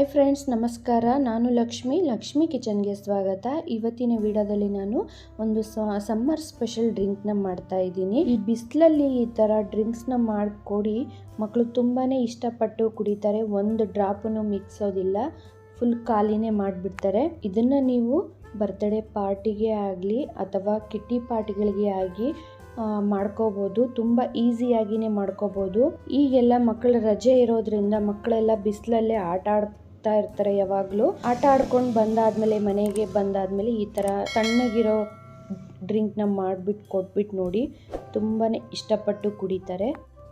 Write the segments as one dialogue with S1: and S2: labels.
S1: Hi friends, ನಮಸ್ಕಾರ. ನಾನು ಲಕ್ಷ್ಮಿ. ಲಕ್ಷ್ಮಿ ಕಿಚನ್ಗೆ ಸ್ವಾಗತ. ಇವತ್ತಿನ ವಿಡಿಯೋದಲ್ಲಿ ನಾನು ಒಂದು ಸಮ್ಮರ್ ಸ್ಪೆಷಲ್ ಡ್ರಿಂಕ್ನ ಮಾಡ್ತಾ ಇದ್ದೀನಿ. ಈ ಬಿಸಿಲಲ್ಲಿ ಈ ಥರ ಡ್ರಿಂಕ್ಸ್ನ ಮಾಡಿಕೊಡಿ. ಮಕ್ಕಳು ತುಂಬಾ ಇಷ್ಟಪಟ್ಟು ಕುಡಿತಾರೆ. ಒಂದು ಡ್ರಾಪನ್ನು ಮಿಕ್ಸೋದಿಲ್ಲ. ಫುಲ್ ಖಾಲಿನೇ ಮಾಡಿಬಿಡ್ತಾರೆ. ಇದನ್ನು ನೀವು ಬರ್ತ್ಡೇ ಪಾರ್ಟಿಗೆ ಆಗಲಿ ಅಥವಾ ಕಿಟ್ಟಿ ಪಾರ್ಟಿಗಳಿಗೆ ಆಗಿ ಮಾಡ್ಕೋಬೋದು. ತುಂಬ ಈಸಿಯಾಗಿನೇ ಮಾಡ್ಕೋಬೋದು. ಈಗೆಲ್ಲ ಮಕ್ಕಳ ರಜೆ ಇರೋದ್ರಿಂದ ಮಕ್ಕಳೆಲ್ಲ ಬಿಸಿಲಲ್ಲೇ ಆಟ ಆಡ್ತಾ ಇರ್ತಾರೆ ಯಾವಾಗಲೂ. ಆಟ ಆಡ್ಕೊಂಡು ಬಂದಾದ್ಮೇಲೆ, ಮನೆಗೆ ಬಂದಾದ್ಮೇಲೆ ಈ ಥರ ತಣ್ಣಗಿರೋ ಡ್ರಿಂಕ್ನ ಮಾಡಿಬಿಟ್ಟು ಕೊಟ್ಬಿಟ್ಟು ನೋಡಿ ತುಂಬಾ ಇಷ್ಟಪಟ್ಟು ಕುಡಿತಾರೆ.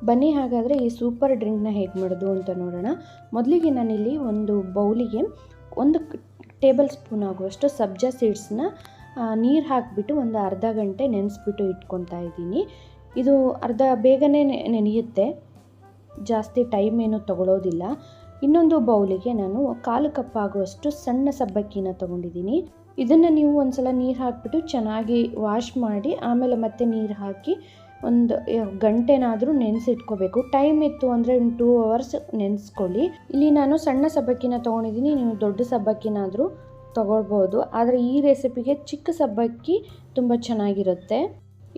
S1: ಬನ್ನಿ ಹಾಗಾದರೆ ಈ ಸೂಪರ್ ಡ್ರಿಂಕ್ನ ಹೇಗೆ ಮಾಡೋದು ಅಂತ ನೋಡೋಣ. ಮೊದಲಿಗೆ ನಾನಿಲ್ಲಿ ಒಂದು ಬೌಲಿಗೆ ಒಂದು ಟೇಬಲ್ ಸ್ಪೂನ್ ಆಗುವಷ್ಟು ಸಬ್ಜಾ ಸೀಡ್ಸ್ನ ನೀರು ಹಾಕಿಬಿಟ್ಟು ಒಂದು ಅರ್ಧ ಗಂಟೆ ನೆನೆಸ್ಬಿಟ್ಟು ಇಟ್ಕೊತಾ ಇದ್ದೀನಿ. ಇದು ಅರ್ಧ ಬೇಗನೆ ನೆನೆಯುತ್ತೆ. ಜಾಸ್ತಿ ಟೈಮ್ ಏನು ತಗೊಳ್ಳೋದಿಲ್ಲ ಇನ್ನೊಂದು ಬೌಲಿಗೆ ನಾನು ಕಾಲು ಕಪ್ ಆಗುವಷ್ಟು ಸಣ್ಣ ಸಬ್ಬಕ್ಕಿನ ತೊಗೊಂಡಿದ್ದೀನಿ. ಇದನ್ನು ನೀವು ಒಂದ್ಸಲ ನೀರು ಹಾಕಿಬಿಟ್ಟು ಚೆನ್ನಾಗಿ ವಾಶ್ ಮಾಡಿ, ಆಮೇಲೆ ಮತ್ತೆ ನೀರು ಹಾಕಿ ಒಂದು ಗಂಟೆನಾದರೂ ನೆನೆಸಿಟ್ಕೋಬೇಕು. ಟೈಮ್ ಇತ್ತು ಅಂದರೆ ಒಂದು ಟೂ ಅವರ್ಸ್ ನೆನೆಸ್ಕೊಳ್ಳಿ. ಇಲ್ಲಿ ನಾನು ಸಣ್ಣ ಸಬ್ಬಕ್ಕಿನ ತೊಗೊಂಡಿದ್ದೀನಿ, ನೀವು ದೊಡ್ಡ ಸಬ್ಬಕ್ಕಿನಾದರೂ ತೊಗೊಳ್ಬೋದು. ಆದರೆ ಈ ರೆಸಿಪಿಗೆ ಚಿಕ್ಕ ಸಬ್ಬಕ್ಕಿ ತುಂಬ ಚೆನ್ನಾಗಿರುತ್ತೆ.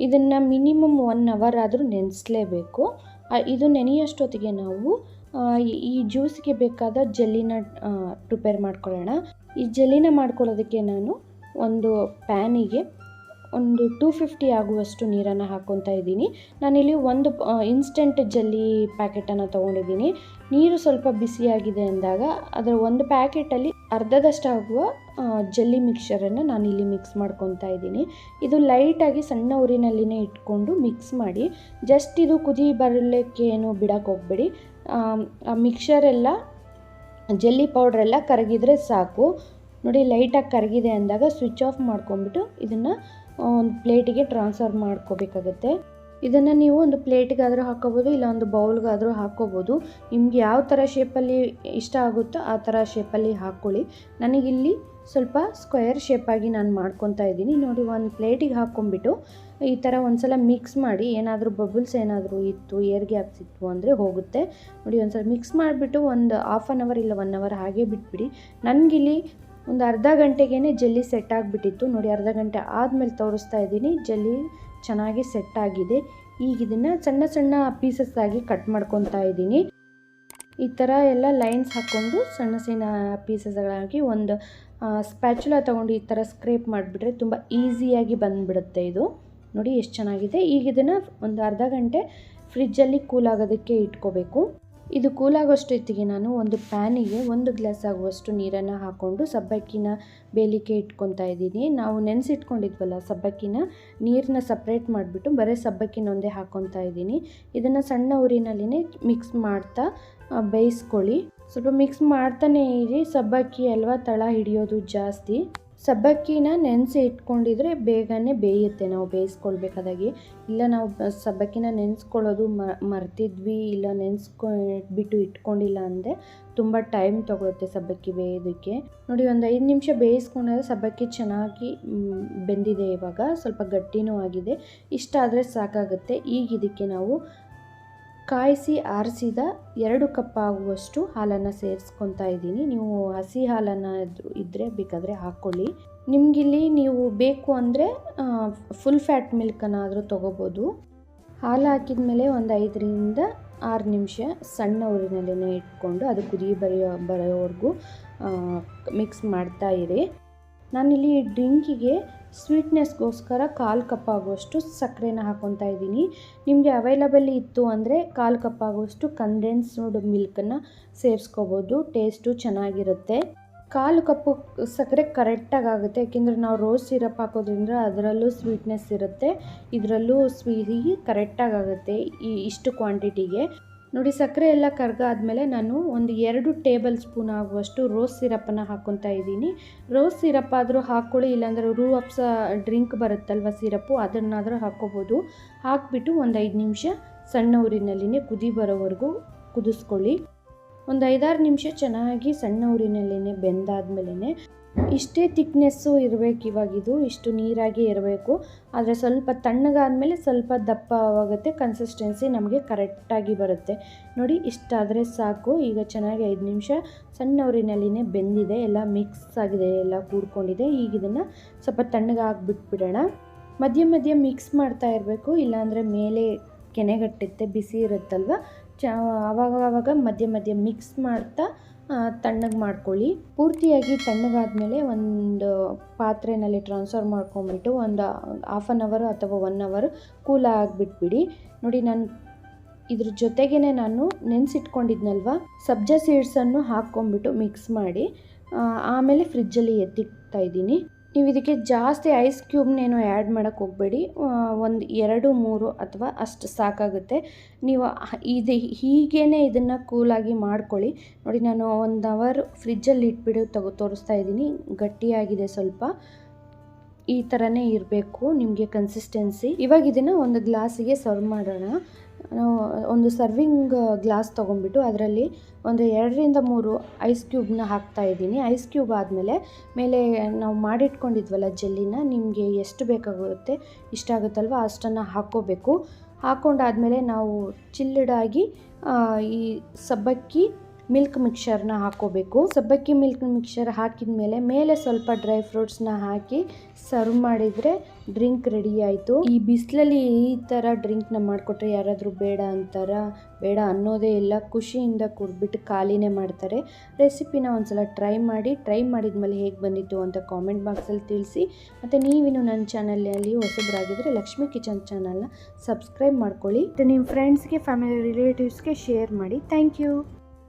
S1: ಇದನ್ನು ಮಿನಿಮಮ್ ಒನ್ ಅವರ್ ಆದರೂ ನೆನೆಸಲೇಬೇಕು. ಇದು ನೆನೆಯೋಷ್ಟೊತ್ತಿಗೆ ನಾವು ಈ- ಜ್ಯೂಸ್ಗೆ ಬೇಕಾದ ಜೆಲ್ಲಿನ ಪ್ರಿಪೇರ್ ಮಾಡ್ಕೊಳ್ಳೋಣ. ಈ ಜೆಲ್ಲಿನ ಮಾಡ್ಕೊಳ್ಳೋದಕ್ಕೆ ನಾನು ಒಂದು ಪ್ಯಾನಿಗೆ ಒಂದು ಟೂ ಫಿಫ್ಟಿ ಆಗುವಷ್ಟು ನೀರನ್ನು ಹಾಕ್ಕೊತಾ ಇದ್ದೀನಿ. ನಾನಿಲ್ಲಿ ಒಂದು ಇನ್ಸ್ಟೆಂಟ್ ಜಲ್ಲಿ ಪ್ಯಾಕೆಟನ್ನು ತೊಗೊಂಡಿದ್ದೀನಿ. ನೀರು ಸ್ವಲ್ಪ ಬಿಸಿಯಾಗಿದೆ ಅಂದಾಗ ಅದರ ಒಂದು ಪ್ಯಾಕೆಟಲ್ಲಿ ಅರ್ಧದಷ್ಟಾಗುವ ಜಲ್ಲಿ ಮಿಕ್ಸರನ್ನು ನಾನಿಲ್ಲಿ ಮಿಕ್ಸ್ ಮಾಡ್ಕೊತಾ ಇದ್ದೀನಿ. ಇದು ಲೈಟಾಗಿ ಸಣ್ಣ ಊರಿನಲ್ಲಿನೇ ಇಟ್ಕೊಂಡು ಮಿಕ್ಸ್ ಮಾಡಿ ಜಸ್ಟ್ ಇದು ಕುದಿ ಬರಲಿಕ್ಕೆ ಏನು ಬಿಡಕ್ಕೆ ಹೋಗ್ಬೇಡಿ. ಆ ಮಿಕ್ಸರ್ ಎಲ್ಲ ಜಲ್ಲಿ ಪೌಡ್ರೆಲ್ಲ ಕರಗಿದರೆ ಸಾಕು. ನೋಡಿ ಲೈಟಾಗಿ ಕರಗಿದೆ ಅಂದಾಗ ಸ್ವಿಚ್ ಆಫ್ ಮಾಡ್ಕೊಂಬಿಟ್ಟು ಇದನ್ನು ಒಂದು ಪ್ಲೇಟಿಗೆ ಟ್ರಾನ್ಸ್ಫರ್ ಮಾಡ್ಕೋಬೇಕಾಗತ್ತೆ. ಇದನ್ನು ನೀವು ಒಂದು ಪ್ಲೇಟಿಗಾದರೂ ಹಾಕೋಬೋದು, ಇಲ್ಲ ಒಂದು ಬೌಲ್ಗಾದರೂ ಹಾಕ್ಕೋಬೋದು ನಿಮ್ಗೆ ಯಾವ ಥರ ಶೇಪಲ್ಲಿ ಇಷ್ಟ ಆಗುತ್ತೋ ಆ ಥರ ಶೇಪಲ್ಲಿ ಹಾಕ್ಕೊಳ್ಳಿ ನನಗಿಲ್ಲಿ ಸ್ವಲ್ಪ ಸ್ಕ್ವೇರ್ ಶೇಪಾಗಿ ನಾನು ಮಾಡ್ಕೊತಾ ಇದ್ದೀನಿ. ನೋಡಿ, ಒಂದು ಪ್ಲೇಟಿಗೆ ಹಾಕ್ಕೊಂಬಿಟ್ಟು ಈ ಥರ ಒಂದ್ಸಲ ಮಿಕ್ಸ್ ಮಾಡಿ, ಏನಾದರೂ ಬಬಲ್ಸ್ ಏನಾದರೂ ಇತ್ತು, ಏರ್ ಗ್ಯಾಪ್ಸ್ ಇತ್ತು ಅಂದರೆ ಹೋಗುತ್ತೆ. ನೋಡಿ, ಒಂದ್ಸಲ ಮಿಕ್ಸ್ ಮಾಡಿಬಿಟ್ಟು ಒಂದು ಹಾಫ್ ಆನ್ ಅವರ್ ಇಲ್ಲ ಒನ್ ಅವರ್ ಹಾಗೆ ಬಿಟ್ಬಿಡಿ. ನನಗಿಲ್ಲಿ ಒಂದು ಅರ್ಧ ಗಂಟೆಗೇ ಜಲ್ಲಿ ಸೆಟ್ ಆಗಿಬಿಟ್ಟಿತ್ತು. ನೋಡಿ, ಅರ್ಧ ಗಂಟೆ ಆದಮೇಲೆ ತೋರಿಸ್ತಾ ಇದ್ದೀನಿ. ಜಲ್ಲಿ ಚೆನ್ನಾಗಿ ಸೆಟ್ ಆಗಿದೆ. ಈಗ ಇದನ್ನು ಸಣ್ಣ ಸಣ್ಣ ಪೀಸಸ್ ಆಗಿ ಕಟ್ ಮಾಡ್ಕೊತಾ ಇದ್ದೀನಿ. ಈ ಥರ ಎಲ್ಲ ಲೈನ್ಸ್ ಹಾಕ್ಕೊಂಡು ಸಣ್ಣ ಸಣ್ಣ ಪೀಸಸ್ಗಳಾಗಿ ಒಂದು ಸ್ಪ್ಯಾಚುಲ ತೊಗೊಂಡು ಈ ಥರ ಸ್ಕ್ರೇಪ್ ಮಾಡಿಬಿಟ್ರೆ ತುಂಬ ಈಸಿಯಾಗಿ ಬಂದುಬಿಡುತ್ತೆ ಇದು. ನೋಡಿ, ಎಷ್ಟು ಚೆನ್ನಾಗಿದೆ. ಈಗ ಇದನ್ನು ಒಂದು ಅರ್ಧ ಗಂಟೆ ಫ್ರಿಜ್ಜಲ್ಲಿ ಕೂಲ್ ಆಗೋದಕ್ಕೆ ಇಟ್ಕೋಬೇಕು. ಇದು ಕೂಲ್ ಆಗೋಷ್ಟೊತ್ತಿಗೆ ನಾನು ಒಂದು ಪ್ಯಾನಿಗೆ ಒಂದು ಗ್ಲಾಸ್ ಆಗುವಷ್ಟು ನೀರನ್ನು ಹಾಕ್ಕೊಂಡು ಸಬ್ಬಕ್ಕಿನ ಬೇಲಿಕೆ ಇಟ್ಕೊತಾ ಇದ್ದೀನಿ. ನಾವು ನೆನೆಸಿಟ್ಕೊಂಡಿದ್ವಲ್ಲ, ಸಬ್ಬಕ್ಕಿನ ನೀರನ್ನ ಸಪ್ರೇಟ್ ಮಾಡಿಬಿಟ್ಟು ಬರೀ ಸಬ್ಬಕ್ಕಿನೊಂದೇ ಹಾಕ್ಕೊತಾ ಇದ್ದೀನಿ. ಇದನ್ನು ಸಣ್ಣ ಊರಿನಲ್ಲಿನೇ ಮಿಕ್ಸ್ ಮಾಡ್ತಾ ಬೇಯಿಸ್ಕೊಳ್ಳಿ. ಸ್ವಲ್ಪ ಮಿಕ್ಸ್ ಮಾಡ್ತಾನೇ ಇರಿ. ಸಬ್ಬಕ್ಕಿ ಅಲ್ವಾ ತಳ ಹಿಡಿಯೋದು ಜಾಸ್ತಿ. ಸಬ್ಬಕ್ಕಿನ ನೆನೆಸಿ ಇಟ್ಕೊಂಡಿದ್ರೆ ಬೇಗನೆ ಬೇಯುತ್ತೆ. ನಾವು ಬೇಯಿಸ್ಕೊಳ್ಬೇಕಾದಾಗೆ. ಇಲ್ಲ ನಾವು ಸಬ್ಬಕ್ಕಿನ ನೆನೆಸ್ಕೊಳ್ಳೋದು ಮರ್ತಿದ್ವಿ, ಇಲ್ಲ ನೆನೆಸ್ಕೊಂಡ್ಬಿಟ್ಟು ಇಟ್ಕೊಂಡಿಲ್ಲ ಅಂದರೆ ತುಂಬ ಟೈಮ್ ತೊಗೊಳುತ್ತೆ ಸಬ್ಬಕ್ಕಿ ಬೇಯೋದಕ್ಕೆ. ನೋಡಿ, ಒಂದು ಐದು ನಿಮಿಷ ಬೇಯಿಸ್ಕೊಂಡ್ರೆ ಸಬ್ಬಕ್ಕಿ ಚೆನ್ನಾಗಿ ಬೆಂದಿದೆ ಇವಾಗ. ಸ್ವಲ್ಪ ಗಟ್ಟಿನೂ ಆಗಿದೆ. ಇಷ್ಟ ಆದರೆ ಸಾಕಾಗುತ್ತೆ. ಈಗ ಇದಕ್ಕೆ ನಾವು ಕಾಯಿಸಿ ಆರಿಸಿದ ಎರಡು ಕಪ್ ಆಗುವಷ್ಟು ಹಾಲನ್ನು ಸೇರಿಸ್ಕೊತಾ ಇದ್ದೀನಿ. ನೀವು ಹಸಿ ಹಾಲನ್ನು ಇದ್ದರೆ ಬೇಕಾದರೆ ಹಾಕ್ಕೊಳ್ಳಿ ನಿಮಗಿಲ್ಲಿ ನೀವು ಬೇಕು ಅಂದರೆ ಫುಲ್ ಫ್ಯಾಟ್ ಮಿಲ್ಕನ್ನಾದರೂ ತೊಗೋಬೋದು. ಹಾಲು ಹಾಕಿದ ಮೇಲೆ ಒಂದು ಐದರಿಂದ ಆರು ನಿಮಿಷ ಸಣ್ಣ ಊರಿನಲ್ಲೇ ಇಟ್ಕೊಂಡು ಅದು ಕುದಿ ಬರೆಯೋ ಬರೋವರೆಗೂ ಮಿಕ್ಸ್ ಮಾಡ್ತಾ ಇರಿ. ನಾನಿಲ್ಲಿ ಡ್ರಿಂಕಿಗೆ ಸ್ವೀಟ್ನೆಸ್ಗೋಸ್ಕರ ಕಾಲು ಕಪ್ ಆಗುವಷ್ಟು ಸಕ್ಕರೆನ ಹಾಕ್ಕೊತಾ ಇದ್ದೀನಿ. ನಿಮಗೆ ಅವೈಲಬಲ್ ಇತ್ತು ಅಂದರೆ ಕಾಲು ಕಪ್ ಆಗುವಷ್ಟು ಕಂಡೆನ್ಸ್ಡ್ ಮಿಲ್ಕನ್ನು ಸೇರಿಸ್ಕೋಬೋದು. ಟೇಸ್ಟು ಚೆನ್ನಾಗಿರುತ್ತೆ. ಕಾಲು ಕಪ್ಪು ಸಕ್ಕರೆ ಕರೆಕ್ಟಾಗಿ ಆಗುತ್ತೆ. ಯಾಕೆಂದರೆ ನಾವು ರೋಸ್ ಸಿರಪ್ ಹಾಕೋದ್ರಿಂದ ಅದರಲ್ಲೂ ಸ್ವೀಟ್ನೆಸ್ ಇರುತ್ತೆ. ಇದರಲ್ಲೂ ಸ್ವೀ ಕರೆಕ್ಟಾಗಿ ಆಗುತ್ತೆ ಈ ಇಷ್ಟು ಕ್ವಾಂಟಿಟಿಗೆ ನೋಡಿ, ಸಕ್ಕರೆ ಎಲ್ಲ ಕರಗಾದ್ಮೇಲೆ ನಾನು ಒಂದು ಎರಡು ಟೇಬಲ್ ಸ್ಪೂನ್ ಆಗುವಷ್ಟು ರೋಸ್ ಸಿರಪ್ಪನ್ನು ಹಾಕ್ಕೊತಾ ಇದ್ದೀನಿ. ರೋಸ್ ಸಿರಪ್ ಆದರೂ ಹಾಕ್ಕೊಳ್ಳಿ, ಇಲ್ಲಾಂದರೆ ರೂ ಅಪ್ಸ ಡ್ರಿಂಕ್ ಬರುತ್ತಲ್ವ ಸಿರಪ್ಪು, ಅದನ್ನಾದರೂ ಹಾಕ್ಕೋಬೋದು. ಹಾಕ್ಬಿಟ್ಟು ಒಂದು ಐದು ನಿಮಿಷ ಸಣ್ಣ ಊರಿನಲ್ಲಿನೇ ಕುದಿ ಬರೋವರೆಗೂ ಕುದಿಸ್ಕೊಳ್ಳಿ. ಒಂದು ಐದಾರು ನಿಮಿಷ ಚೆನ್ನಾಗಿ ಸಣ್ಣ ಊರಿನಲ್ಲಿನೇ ಬೆಂದಾದ್ಮೇಲೆ ಇಷ್ಟೇ ತಿಕ್ನೆಸ್ಸು ಇರಬೇಕು ಇವಾಗಿದು ಇಷ್ಟು ನೀರಾಗಿ ಇರಬೇಕು. ಆದರೆ ಸ್ವಲ್ಪ ತಣ್ಣಗಾದಮೇಲೆ ಸ್ವಲ್ಪ ದಪ್ಪವಾಗುತ್ತೆ ಕನ್ಸಿಸ್ಟೆನ್ಸಿ ನಮಗೆ ಕರೆಕ್ಟಾಗಿ ಬರುತ್ತೆ. ನೋಡಿ, ಇಷ್ಟಾದರೆ ಸಾಕು. ಈಗ ಚೆನ್ನಾಗಿ ಐದು ನಿಮಿಷ ಸಣ್ಣ ಉರಿನಲ್ಲಿನೇ ಬೆಂದಿದೆ, ಎಲ್ಲ ಮಿಕ್ಸ್ ಆಗಿದೆ, ಎಲ್ಲ ಕೂಡ್ಕೊಂಡಿದೆ. ಈಗ ಇದನ್ನು ಸ್ವಲ್ಪ ತಣ್ಣಗಾಗಿಬಿಟ್ಬಿಡೋಣ. ಮಧ್ಯ ಮಧ್ಯ ಮಿಕ್ಸ್ ಮಾಡ್ತಾ ಇರಬೇಕು. ಇಲ್ಲಾಂದರೆ ಮೇಲೆ ಕೆನೆಗಟ್ಟುತ್ತೆ, ಬಿಸಿ ಇರುತ್ತಲ್ವ? ಚ ಆವಾಗವಾಗ ಮಧ್ಯೆ ಮಧ್ಯೆ ಮಿಕ್ಸ್ ಮಾಡ್ತಾ ತಣ್ಣಗೆ ಮಾಡ್ಕೊಳ್ಳಿ. ಪೂರ್ತಿಯಾಗಿ ತಣ್ಣಗಾದಮೇಲೆ ಒಂದು ಪಾತ್ರೆಯಲ್ಲಿ ಟ್ರಾನ್ಸ್ಫರ್ ಮಾಡ್ಕೊಂಬಿಟ್ಟು ಒಂದು ಹಾಫ್ ಆನ್ ಅವರ್ ಅಥವಾ ಒನ್ ಅವರ್ ಕೂಲ್ ಆಗಿಬಿಟ್ಬಿಡಿ. ನೋಡಿ ನಾನು ಇದ್ರ ಜೊತೆಗೇ ನಾನು ನೆನೆಸಿಟ್ಕೊಂಡಿದ್ನಲ್ವ? ಸಬ್ಜಾ ಸೀಡ್ಸನ್ನು ಹಾಕ್ಕೊಂಬಿಟ್ಟು ಮಿಕ್ಸ್ ಮಾಡಿ ಆಮೇಲೆ ಫ್ರಿಜ್ಜಲ್ಲಿ ಎತ್ತಿಡ್ತಾ ಇದ್ದೀನಿ. ನೀವು ಇದಕ್ಕೆ ಜಾಸ್ತಿ ಐಸ್ ಕ್ಯೂಬ್ನೇನು ಆ್ಯಡ್ ಮಾಡೋಕ್ಕೆ ಹೋಗಬೇಡಿ. ಒಂದು ಎರಡು, ಮೂರು ಅಥವಾ ಅಷ್ಟು ಸಾಕಾಗುತ್ತೆ. ನೀವು ಇದು ಹೀಗೇ ಇದನ್ನು ಕೂಲಾಗಿ ಮಾಡ್ಕೊಳ್ಳಿ. ನೋಡಿ, ನಾನು ಒಂದು ಅವರ್ ಫ್ರಿಜ್ಜಲ್ಲಿ ಇಟ್ಬಿಟ್ಟು ತಗೋ, ತೋರಿಸ್ತಾ ಇದ್ದೀನಿ. ಗಟ್ಟಿಯಾಗಿದೆ ಸ್ವಲ್ಪ. ಈ ಥರನೇ ಇರಬೇಕು, ನಿಮಗೆ ಕನ್ಸಿಸ್ಟೆನ್ಸಿ ಇವಾಗ ಇದನ್ನು ಒಂದು ಗ್ಲಾಸಿಗೆ ಸರ್ವ್ ಮಾಡೋಣ. ಒಂದು ಸರ್ವಿಂಗ್ ಗ್ಲಾಸ್ ತೊಗೊಂಡ್ಬಿಟ್ಟು ಅದರಲ್ಲಿ ಒಂದು ಎರಡರಿಂದ ಮೂರು ಐಸ್ ಕ್ಯೂಬ್ನ ಹಾಕ್ತಾ ಇದ್ದೀನಿ. ಐಸ್ ಕ್ಯೂಬ್ ಆದಮೇಲೆ ಮೇಲೆ ನಾವು ಮಾಡಿಟ್ಕೊಂಡಿದ್ವಲ್ಲ ಜೆಲ್ಲಿನ, ನಿಮಗೆ ಎಷ್ಟು ಬೇಕಾಗುತ್ತೆ, ಇಷ್ಟ ಆಗುತ್ತಲ್ವ ಅಷ್ಟನ್ನು ಹಾಕ್ಕೋಬೇಕು ಹಾಕ್ಕೊಂಡಾದ್ಮೇಲೆ ನಾವು ಚಿಲ್ಲಡಾಗಿ ಈ ಸಬ್ಬಕ್ಕಿ ಮಿಲ್ಕ್ ಮಿಕ್ಸರ್ನ ಹಾಕೋಬೇಕು. ಸಬ್ಬಕ್ಕಿ ಮಿಲ್ಕ್ ಮಿಕ್ಸರ್ ಹಾಕಿದ ಮೇಲೆ ಮೇಲೆ ಸ್ವಲ್ಪ ಡ್ರೈ ಫ್ರೂಟ್ಸ್ನ ಹಾಕಿ ಸರ್ವ್ ಮಾಡಿದರೆ ಡ್ರಿಂಕ್ ರೆಡಿ ಆಯಿತು. ಈ ಬಿಸಿಲಲ್ಲಿ ಈ ಥರ ಡ್ರಿಂಕ್ನ ಮಾಡಿಕೊಟ್ರೆ ಯಾರಾದರೂ ಬೇಡ ಅಂತಾರ? ಬೇಡ ಅನ್ನೋದೇ ಇಲ್ಲ. ಖುಷಿಯಿಂದ ಕುಡ್ಬಿಟ್ಟು ಖಾಲಿನೇ ಮಾಡ್ತಾರೆ. ರೆಸಿಪಿನ ಒಂದ್ಸಲ ಟ್ರೈ ಮಾಡಿ. ಟ್ರೈ ಮಾಡಿದ ಮೇಲೆ ಹೇಗೆ ಬಂದಿತ್ತು ಅಂತ ಕಾಮೆಂಟ್ ಬಾಕ್ಸಲ್ಲಿ ತಿಳಿಸಿ. ಮತ್ತು ನೀವಿನ್ನು ನನ್ನ ಚಾನಲಲ್ಲಿ ಹೊಸಬ್ರಾಗಿದ್ದರೆ ಲಕ್ಷ್ಮೀ ಕಿಚನ್ ಚಾನಲ್ನ ಸಬ್ಸ್ಕ್ರೈಬ್ ಮಾಡ್ಕೊಳ್ಳಿ. ಮತ್ತು ನಿಮ್ಮ ಫ್ರೆಂಡ್ಸ್ಗೆ ಫ್ಯಾಮಿಲಿ ರಿಲೇಟಿವ್ಸ್ಗೆ ಶೇರ್ ಮಾಡಿ. Thank you